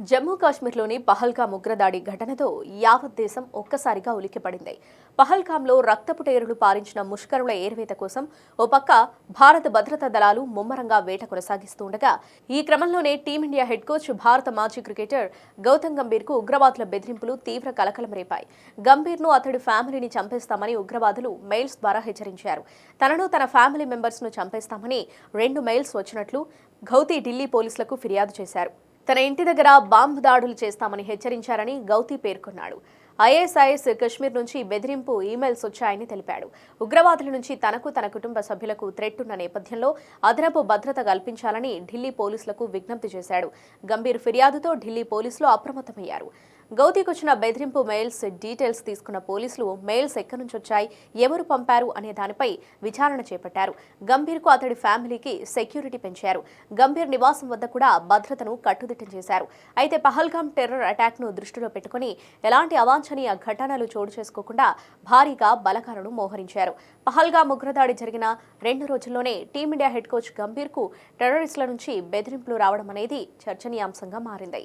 జమ్మూ కాశ్మీర్లోని పహల్గామ్ ఉగ్రదాడి ఘటనతో యావత్ దేశం ఒక్కసారిగా ఉలిక్కిపడింది. పహల్గామ్లో రక్తపుటేరులు పారించిన ముష్కరుల ఏర్వేత కోసం ఓ పక్క భారత భద్రతా దళాలు ముమ్మరంగా వేట కొనసాగిస్తుండగా ఈ క్రమంలోనే టీమిండియా హెడ్ కోచ్ భారత మాజీ క్రికెటర్ గౌతమ్ గంభీర్కు ఉగ్రవాదుల బెదిరింపులు తీవ్ర కలకలం రేపాయి. గంభీర్ను అతడి ఫ్యామిలీని చంపేస్తామని ఉగ్రవాదులు మెయిల్స్ ద్వారా హెచ్చరించారు. తనను తన ఫ్యామిలీ మెంబర్స్ను చంపేస్తామని రెండు మెయిల్స్ వచ్చినట్లు గౌతీ ఢిల్లీ పోలీసులకు ఫిర్యాదు చేశారు. తన ఇంటి దగ్గర బాంబు దాడులు చేస్తామని హెచ్చరించారని గౌతీ పేర్కొన్నాడు. ఐఎస్ఐఎస్ కశ్మీర్ నుంచి బెదిరింపు ఈమెయిల్స్ వచ్చాయని తెలిపాడు. ఉగ్రవాదుల నుంచి తనకు తన కుటుంబ సభ్యులకు థ్రెట్ ఉన్న నేపథ్యంలో అదనపు భద్రత కల్పించాలని ఢిల్లీ పోలీసులకు విజ్ఞప్తి చేశాడు. గంభీర్ ఫిర్యాదుతో ఢిల్లీ పోలీసులు అప్రమత్తమయ్యారు. గౌతీకి వచ్చిన బెదిరింపు మెయిల్స్ డీటెయిల్స్ తీసుకున్న పోలీసులు మెయిల్స్ ఎక్కడి నుంచి వచ్చాయి ఎవరు పంపారు అనే దానిపై విచారణ చేపట్టారు. గంభీర్కు అతడి ఫ్యామిలీకి సెక్యూరిటీ పెంచారు. గంభీర్ నివాసం వద్ద కూడా భద్రతను కట్టుదిట్టం చేశారు. అయితే పహల్గామ్ టెర్రర్ అటాక్ను దృష్టిలో పెట్టుకుని ఎలాంటి అవాంఛనీయ ఘటనలు చోటు చేసుకోకుండా భారీగా బలగాలను మోహరించారు. పహల్గామ్ ఉగ్రదాడి జరిగిన రెండు రోజుల్లోనే టీమిండియా హెడ్ కోచ్ గంభీర్కు టెర్రరిస్టుల నుంచి బెదిరింపులు రావడం అనేది చర్చనీయాంశంగా మారింది.